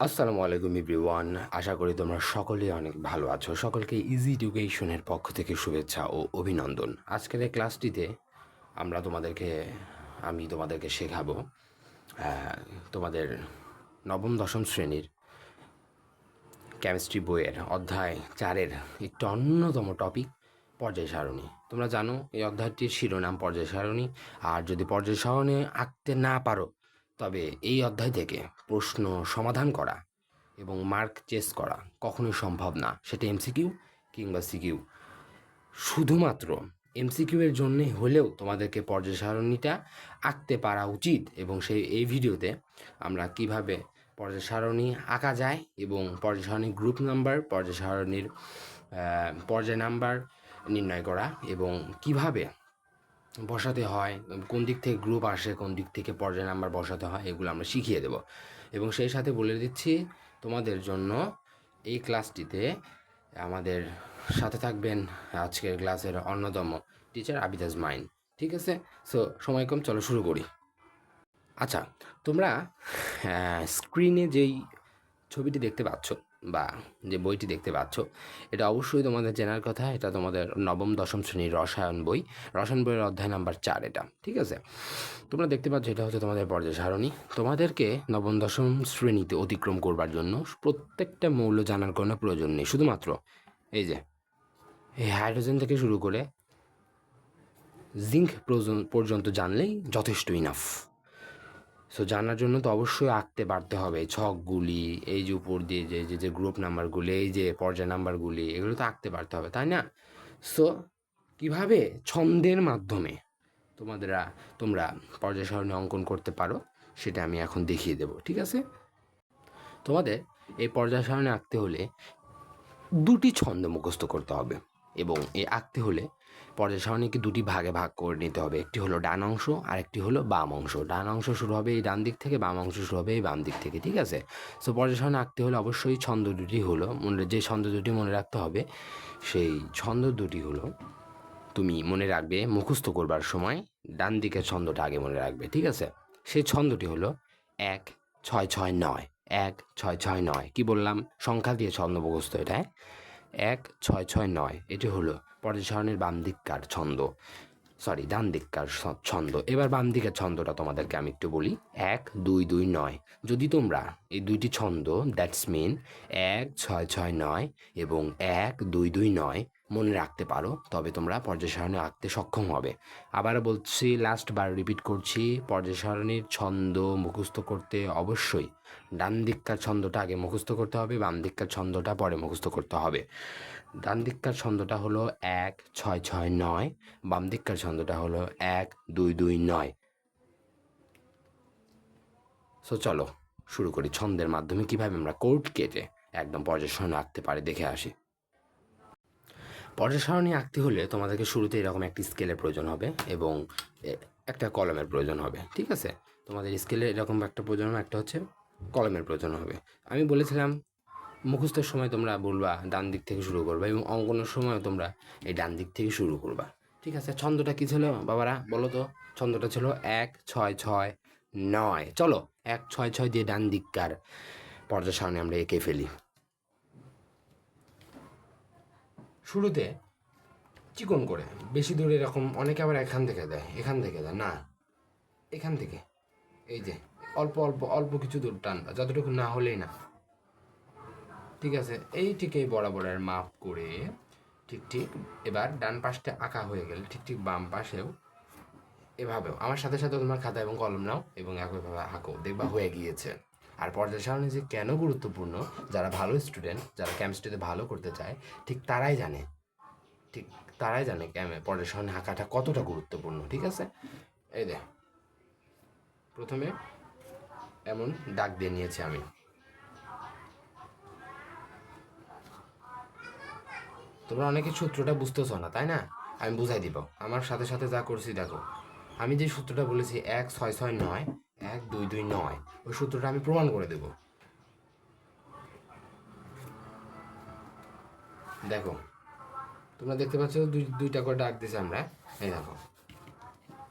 আসসালামু আলাইকুম এভরিওয়ান। আশা করি তোমরা সকলেই অনেক ভালো আছো। সকলকে ইজি এডুকেশনের পক্ষ থেকে শুভেচ্ছা ও অভিনন্দন। আজকের এই ক্লাসটিতে আমরা তোমাদেরকে, আমি তোমাদেরকে শেখাবো তোমাদের নবম, দশম শ্রেণির কেমিস্ট্রি বইয়ের অধ্যায় চারের একটি অন্যতম টপিক পর্যায় সারণী। তোমরা জানো, এই অধ্যায়টির শিরোনাম পর্যায় সারণী। আর যদি পর্যায় সারণী আঁকতে না পারো তবে এই অধ্যায় থেকে প্রশ্ন সমাধান করা এবং মার্ক চেস করা কখনোই সম্ভব না। সেটা এমসিকিউ কিংবা সিকিউ শুধুমাত্র এমসিকিউ এর জন্য হলেও তোমাদেরকে পর্যায় আঁকতে পারা উচিত এবং সেই, এই ভিডিওতে আমরা কীভাবে পর্যায় সারণী আঁকা যায় এবং পর্যায় সারণী গ্রুপ নাম্বার পর্যায় সারণীর পর্যায় নাম্বার নির্ণয় করা এবং কীভাবে বসাতে হয়, কোন দিক থেকে গ্রুপ আসে, কোন দিক থেকে পর্যায় নাম্বার বসাতে হয়, এগুলো আমরা শিখিয়ে দেব। এবং সেই সাথে বলে দিচ্ছি, তোমাদের জন্য এই ক্লাসটিতে আমাদের সাথে থাকবেন আজকের ক্লাসের অন্যতম টিচার আবিদাস মাইন, ঠিক আছে? সো সময় কম, চলো শুরু করি। আচ্ছা তোমরা স্ক্রিনে যেই ছবিটি দেখতে পাচ্ছ বা যে বইটি দেখতে পাচ্ছ, এটা অবশ্যই তোমাদের জানার কথা। এটা তোমাদের নবম, দশম শ্রেণির রসায়ন বই। রসায়ন বইয়ের অধ্যায় নাম্বার চার এটা, ঠিক আছে? তোমরা দেখতে পাচ্ছ, এটা হচ্ছে তোমাদের পর্যায় সারণী। তোমাদেরকে নবম, দশম শ্রেণীতে অতিক্রম করবার জন্য প্রত্যেকটা মৌল জানার কোনো প্রয়োজন নেই। শুধুমাত্র এই যে, এই হাইড্রোজেন থেকে শুরু করে জিঙ্ক পর্যন্ত জানলেই যথেষ্ট ইনাফ সো জানার জন্য তো অবশ্যই আঁকতে পারতে হবে। ছকগুলি, এই যে উপর দিয়ে যে যে যে গ্রুপ নাম্বারগুলি এই যে পর্যায় নাম্বারগুলি এগুলো তো আঁকতে পারতে হবে, তাই না? সো কীভাবে? ছন্দের মাধ্যমে তোমাদেরা, তোমরা পর্যায় সারণী অঙ্কন করতে পারো, সেটা আমি এখন দেখিয়ে দেব, ঠিক আছে? তোমাদের এই পর্যায় সারণী আঁকতে হলে দুটি ছন্দ মুখস্থ করতে হবে এবং এই আঁকতে হলে পর্যায় সারণীকে দুটি ভাগে ভাগ করে নিতে হবে। একটি হলো ডান অংশ আর একটি হলো বাম অংশ। ডান অংশ শুরু হবে এই ডান দিক থেকে, বাম অংশ শুরু হবে এই বাম দিক থেকে, ঠিক আছে? সো পর্যায় সারণী আঁকতে হলে অবশ্যই ছন্দ দুটি হলো। মনে, যে ছন্দ দুটি মনে রাখতে হবে, সেই ছন্দ দুটি হলো, তুমি মনে রাখবে মুখস্থ করবার সময় ডান দিকের ছন্দটা আগে মনে রাখবে, ঠিক আছে? সেই ছন্দটি হলো এক, ছয় ছয়, নয়। এক, ছয় ছয়, নয়। কি বললাম? সংখ্যা দিয়ে ছন্দ মুখস্থ এটা হ্যাঁ? এক ছয় ছয় নয়। এটি হলো পরের বাম দিককার ছন্দ। সরি ডান দিককার ছন্দ। এবার বাম দিকের ছন্দটা তোমাদেরকে আমি একটু বলি। এক দুই দুই নয়। যদি তোমরা এই দুইটি ছন্দ দ্যাটস মিন এক ছয় ছয় নয় এবং এক দুই দুই নয় মনে রাখতে পারো, তবে তোমরা পর্যায় সারণী আঁকতে সক্ষম হবে। আবার বলছি লাস্ট বার রিপিট করছি, পর্যায় সারণীর ছন্দ মুখস্থ করতে অবশ্যই ডান দিককার ছন্দটা আগে মুখস্থ করতে হবে বাম দিককার ছন্দটা পরে মুখস্থ করতে হবে। ডান দিককার ছন্দটা হলো এক, ছয় ছয়, নয় বাম দিককার ছন্দটা হলো এক, দুই দুই, নয়। সো চলো, শুরু করি। ছন্দের মাধ্যমে কীভাবে আমরা কোর্ট কেটে একদম পর্যায় সারণী আঁকতে পারি, দেখে আসি। পর্যায় সারণী আঁকতে হলে তোমাদেরকে শুরুতে এরকম একটি স্কেলের প্রয়োজন হবে এবং একটা কলমের প্রয়োজন হবে, ঠিক আছে? তোমাদের স্কেলে এরকম একটা প্রয়োজন একটা হচ্ছে কলমের প্রয়োজন হবে। আমি বলেছিলাম, মুখস্থের সময় তোমরা বলবা ডান দিক থেকে শুরু করবা এবং অঙ্কনের সময় তোমরা এই ডান দিক থেকে শুরু করবা, ঠিক আছে? ছন্দটা কী ছিল বাবারা বলো তো? ছন্দটা ছিল এক, ছয় ছয়, নয়। চলো, এক, ছয় ছয় দিয়ে ডান দিককার পর্যায় সারণী আমরা এঁকে ফেলি। শুরুতে চিকন করে বেশি দূরে এরকম অনেকে আবার এখান থেকে দেয়, এখান থেকে দেয়। না, এখান থেকে। এই যে, অল্প অল্প অল্প কিছু দূর টানবা যতটুকু না হলেই না। ঠিক আছে? এই ঠিক এই বরাবরের মাপ করে ঠিক ঠিক এবার ডান পাশটা আঁকা হয়ে গেলে। ঠিক ঠিক বাম পাশেও এভাবেও। আমার সাথে সাথে তোমার খাতা এবং কলম নাও এবং একইভাবে আঁকো। দেখবা হয়ে গিয়েছে। আর পর্যায় সারণী যে কেন গুরুত্বপূর্ণ, যারা ভালো স্টুডেন্ট যারা কেমিস্ট্রিতে ভালো করতে চায়, ঠিক তারাই জানে। ঠিক তারাই জানে ক্যামে পর্যায় সারণী আঁকাটা কতটা গুরুত্বপূর্ণ, ঠিক আছে? এই দে প্রথমে এমন ডাক দিয়ে নিয়েছি আমি। তোমরা অনেকে সূত্রটা বুঝতেছো না, তাই না? আমি বুঝাই দিব। আমার সাথে সাথে যা করছি, দেখো। আমি যে সূত্রটা বলেছি, এক, ছয় ছয়, নয় এক, দুই দুই, নয়। ওই সূত্রটা আমি প্রমাণ করে দেব। দেখো, তোমরা দেখতে পাচ্ছ দুই, দুইটা করে ডাক দিছি আমরা। এই দেখো,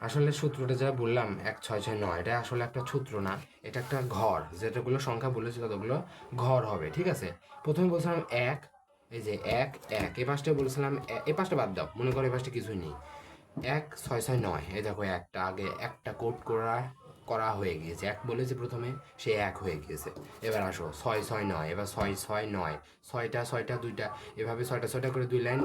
আসলে সূত্রটা যা বললাম, এক, ছয় ছয়, নয়, এটা আসলে একটা সূত্র না, এটা একটা ঘর যেটাগুলো সংখ্যা বলেছে ততগুলো ঘর হবে, ঠিক আছে? প্রথমে বলছিলাম এক, এই যে এক এক, এই পাশটা বলছিলাম এ- পাশটা বাদ দাও, মনে করো এই পাশটা কিছুই নেই। এক, ছয় ছয়, নয়, এই দেখো একটা, আগে একটা কোট করা করা হয়ে গিয়েছে। এক বলেছে প্রথমে সে এক হয়ে গিয়েছে। এবার আসো, ছয় ছয়, নয়। এবার ছয় ছয়, নয়। ছয়টা ছয়টা, দুইটা। এভাবে ছয়টা ছয়টা করে দুই লাইন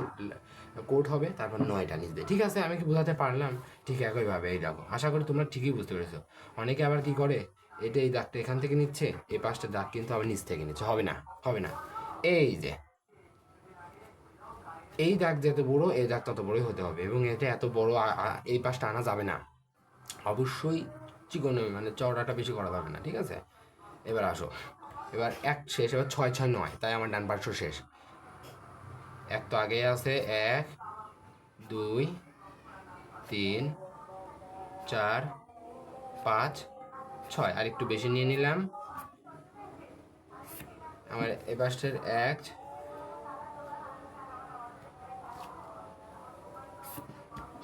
কোড হবে, তারপর নয়টা দিয়ে। ঠিক আছে, আমি কি বোঝাতে পারলাম? ঠিক একইভাবে এই দেখো। আশা করি তোমরা ঠিকই বুঝতে পেরেছ। অনেকে আবার কি করে? এটা এই দাগটা এখান থেকে নিচ্ছে এই পাঁচটা দাগ কিন্তু আবার নিচ থেকে নিচ্ছে। হবে না হবে না। এই যে, এই দাগ যত বড়, এই দাগ তত বড়ই হতে হবে। এবং এটা এত বড় এই পাশটা আনা যাবে না। অবশ্যই চিকন মানে চওড়াটা বেশি করা যাবে না, ঠিক আছে? এবার আসো। এবার এক শেষ, এবার ছয় ছয়, নয়, তাই আমার ডান পার্শ্ব শেষ। এক তো আগে আছে, এক, দুই, তিন, চার, পাঁচ, ছয়, আর একটু বেশি নিয়ে নিলাম। আমার এ পাশের এক,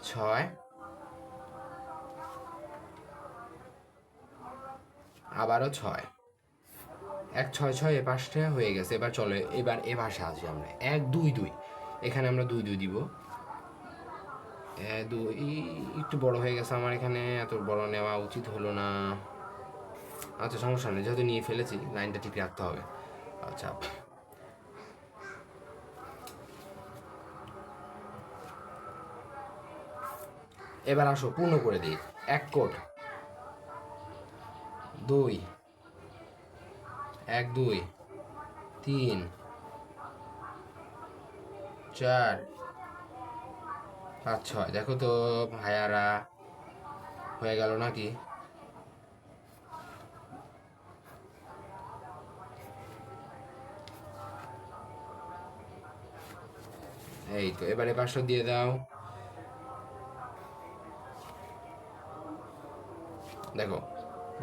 ছয় আবারও ছয়। এক ছয় ছয় এ পাশটা হয়ে গেছে। এবার চলো, এবার এ ভাষা আসি আমরা। এক, দুই দুই। এখানে আমরা দুই দুই দিব। দুই, একটু বড় হয়ে গেছে আমার এখানে। এত বড় নেওয়া উচিত হলো না। আচ্ছা সমস্যা নেই। যেহেতু নিয়ে ফেলেছি, লাইনটা ঠিক রাখতে হবে। আচ্ছা। এবার আসো, পূর্ণ করে দিই। এক কোট। দুই, এক, দুই, তিন, চার, পাঁচ, ছয়। দেখো তো, ভাইয়ারা, হয়ে গেল নাকি? এই তো, এবারে পাঁচশো দিয়ে দাও। দেখো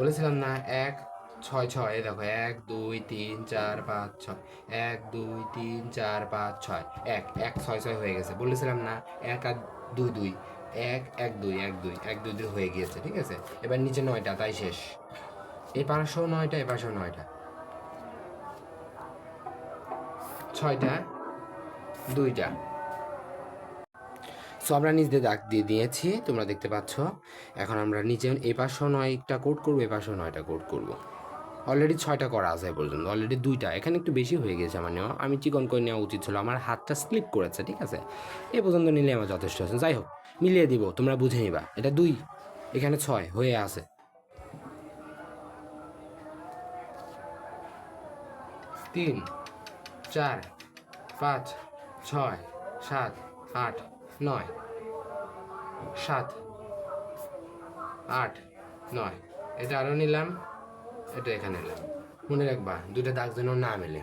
বলেছিলাম না, এক, ছয় ছয় দেখো, এক, দুই, তিন, চার, পাঁচ, ছয়, এক, দুই, তিন, চার, পাঁচ, ছয়, এক এক, ছয় ছয় হয়ে গেছে, বলেছিলাম না, এক আর দুই দুই, এক এক, দুই এক দুই এক, দুই দুই হয়ে গিয়েছে, ঠিক আছে? এবার নিচে নয়টা, তাই শেষ। এই পাশেও নয়টা এ পাশেও নয়টা। ছয়টা, দুইটা। সো আমরা নিচ দিয়ে দাগ দিয়ে দিয়েছি, তোমরা দেখতে পাচ্ছ। এখন আমরা নিচে এই পাশেও নয়টা কোড করব পাশেও নয়টা কোড করব। অলরেডি ছয়টা করা আছে এ পর্যন্ত অলরেডি দুইটা। এখানে একটু বেশি হয়ে গেছে আমার নেওয়া। আমি চিকন করে নেওয়া উচিত ছিল, আমার হাতটা স্লিপ করেছে, ঠিক আছে? এ পর্যন্ত নিলে আমার যথেষ্ট আছে যাই হোক, মিলিয়ে দিব, তোমরা বুঝে নিবা। এটা দুই, এখানে ছয় হয়ে আছে। তিন, চার, পাঁচ, ছয়, সাত, আট নয়। সাত। আট। নয়। এটা আরও নিলাম, এটা এখানে নিলাম মনে রাখবা, দুইটা দাগ যেন না মেলে।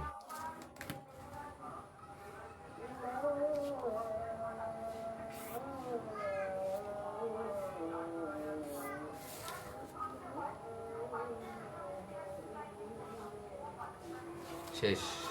শেষ।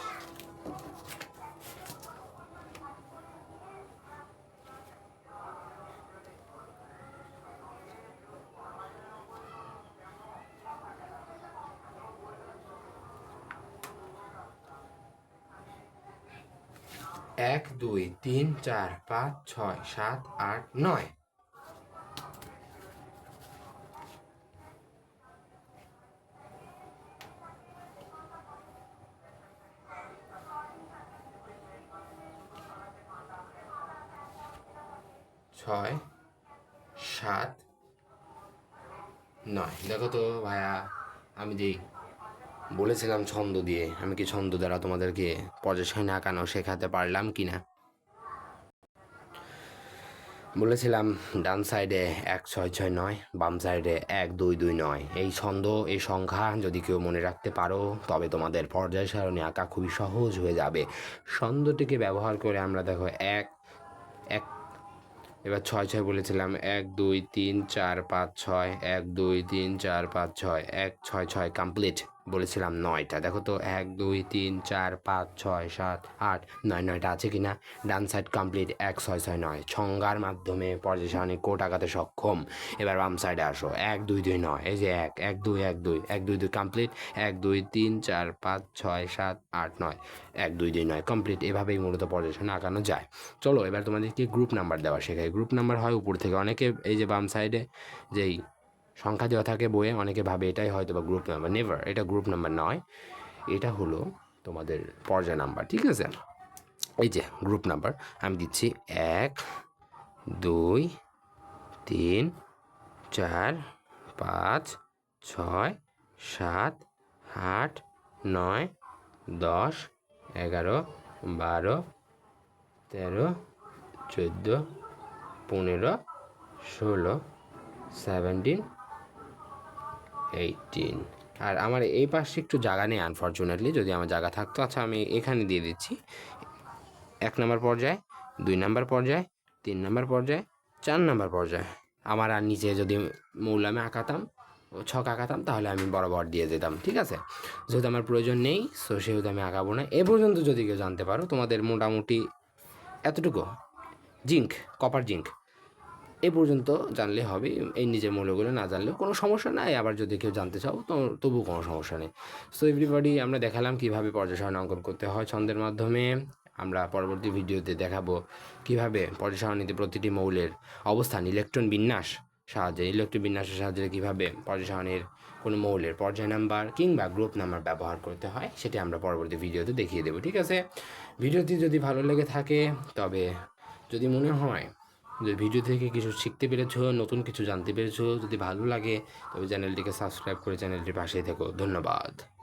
এক, দুই, তিন, চার, পাঁচ, ছয়, সাত, আট, নয়। ছয়, সাত, নয়। দেখো তো ভাইয়া, আমি যেই বলেছিলাম ছন্দ দিয়ে। আমি কি ছন্দ দ্বারা তোমাদেরকে পর্যায় আঁকানো শেখাতে পারলাম কি না বলেছিলাম, ডান সাইডে এক ছয় ছয় নয়, বাম সাইডে এক দুই দুই নয়। এই ছন্দ, এই সংখ্যা যদি কেউ মনে রাখতে পারো, তবে তোমাদের পর্যায় সারণী আঁকা খুবই সহজ হয়ে যাবে। ছন্দটিকে ব্যবহার করে আমরা দেখো এক এক, এবার ছয় ছয় বলেছিলাম, এক, দুই, তিন, চার, পাঁচ, ছয়, এক, দুই, তিন, চার, পাঁচ, ছয়, এক, ছয় ছয় কমপ্লিট বলেছিলাম নয়টা। দেখো তো, এক, দুই, তিন, চার, পাঁচ, ছয়, সাত, আট, নয়, নয়টা আছে কি না ডান সাইড কমপ্লিট এক, ছয় ছয়, নয়। ছঙ্গার মাধ্যমে পর্যায় সারণী কোট আঁকাতে সক্ষম। এবার বাম সাইডে আসো। এক, দুই দুই, নয়। এই যে এক এক, দুই এক দুই। এক, দুই দুই কমপ্লিট এক, দুই, তিন, চার, পাঁচ, ছয়, সাত, আট, নয়। এক, দুই দুই, নয় কমপ্লিট এভাবেই মূলত পর্যায় আঁকানো যায়। চলো, এবার তোমাদেরকে গ্রুপ নাম্বার দেওয়া শেখায় গ্রুপ নাম্বার হয় উপর থেকে। অনেকে এই যে বাম সাইডে যেই সংখ্যা দেওয়া থাকে বইয়ে, অনেকে ভাবে এটাই হয়তো বা গ্রুপ নাম্বার নেভার এটা গ্রুপ নাম্বার নয়। এটা হলো তোমাদের পর্যায় নাম্বার ঠিক আছে? এই যে গ্রুপ নাম্বার আমি দিচ্ছি এক, দুই, তিন, চার, পাঁচ, ছয়, সাত, আট, নয়, দশ, এগারো, বারো, তেরো, চোদ্দ, পনেরো, ষোলো সেভেন্টিন এইটিন আর আমার এই পাশে একটু জায়গা নেই আনফর্চুনেটলি যদি আমার জায়গা থাকতো আচ্ছা আমি এখানে দিয়ে দিচ্ছি। এক নম্বর পর্যায়ে, দুই নম্বর পর্যায়ে, তিন নম্বর পর্যায়ে, চার নম্বর পর্যায়ে। আমার আর নিচে যদি মৌলামে আঁকাতাম ছক আঁকাতাম, তাহলে আমি বরাবর দিয়ে দিতাম ঠিক আছে? যেহেতু আমার প্রয়োজন নেই সো সেহেতু আমি আঁকাবো না। এ পর্যন্ত যদি কেউ জানতে পারো, তোমাদের মোটামুটি এতটুকু। Zinc copper zinc. এ পর্যন্ত জানলে হবে, এই নিজের মৌলগুলো না জানলেও কোনো সমস্যা নাই, আবার যদি কেউ জানতে চাও তো তবু কোনো সমস্যা নেই। সো এভরিবডি আমরা দেখালাম কীভাবে পর্যায় অঙ্কন করতে হয় ছন্দের মাধ্যমে। আমরা পরবর্তী ভিডিওতে দেখাবো কীভাবে পর্যায় সারণীতে প্রতিটি মৌলের অবস্থান, ইলেকট্রন বিন্যাস সাহায্যে, ইলেকট্রন বিন্যাসের সাহায্যে কীভাবে পর্যায় কোনো মৌলের পর্যায় নাম্বার কিংবা গ্রুপ নাম্বার ব্যবহার করতে হয়, সেটি আমরা পরবর্তী ভিডিওতে দেখিয়ে দেবো, ঠিক আছে? ভিডিওটি যদি ভালো লেগে থাকে, তবে যদি মনে হয় যে ভিডিও থেকে কিছু শিখতে পেরেছ, নতুন কিছু জানতে পেরেছ, যদি ভালো লাগে, তবে চ্যানেলটিকে সাবস্ক্রাইব করে চ্যানেলটির পাশেই থেকো। ধন্যবাদ।